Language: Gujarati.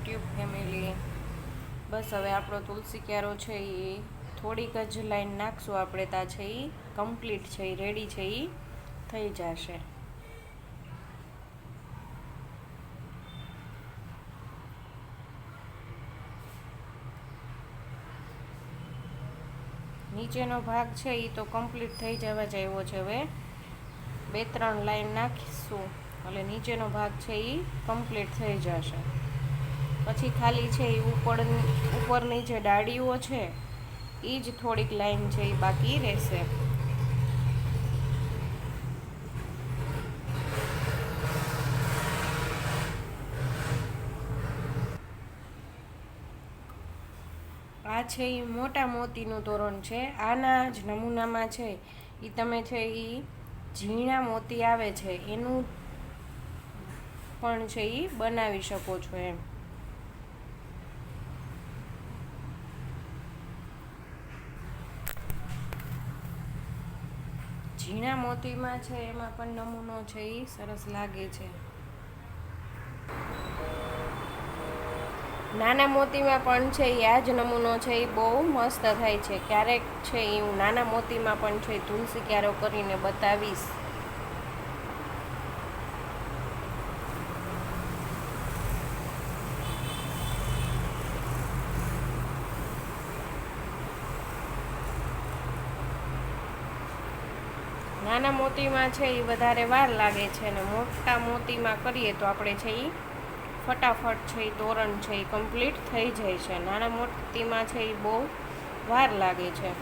યુટ્યુબ ફેમિલી બસ હવે આપણો તુલસી ક્યારો છે એ થોડીક જ લાઈન નાખશું આપણે તા છે એ કમ્પ્લીટ છે એ રેડી છે એ થઈ જશે. નીચેનો ભાગ છે એ તો કમ્પ્લીટ થઈ જવા જ આવ્યો છે હવે. બે ત્રણ લાઈન નાખીશું. એટલે નીચેનો ભાગ છે એ કમ્પ્લીટ થઈ જશે. પછી ખાલી છે એ ઉપર ઉપરની જે ડાળીઓ છે એ જ થોડીક લાઈન છે એ બાકી રહેશે. આ છે એ મોટા મોતીનું તોરણ છે. આના જ નમૂનામાં છે એ તમે છે એ ઝીણા મોતી આવે છે, એનું પણ છે એ બનાવી શકો છો એમ. ઝીણા મોતીમાં છે, એમાં પણ નમૂનો છે એ સરસ લાગે છે. નાના મોતીમાં પણ છે એ આ જ નમૂનો છે એ બહુ મસ્ત થાય છે. ક્યારેક છે એ હું નાના મોતીમાં પણ છે, તુલસી ક્યારો કરીને બતાવીશ. નાના મોતીમાં છે એ વધારે વાર લાગે છે અને મોટા મોતીમાં કરીએ તો આપણે છે એ ફટાફટ છે એ તોરણ છે એ કમ્પ્લીટ થઈ જાય છે. નાના મોતીમાં છે એ બહુ વાર લાગે છે.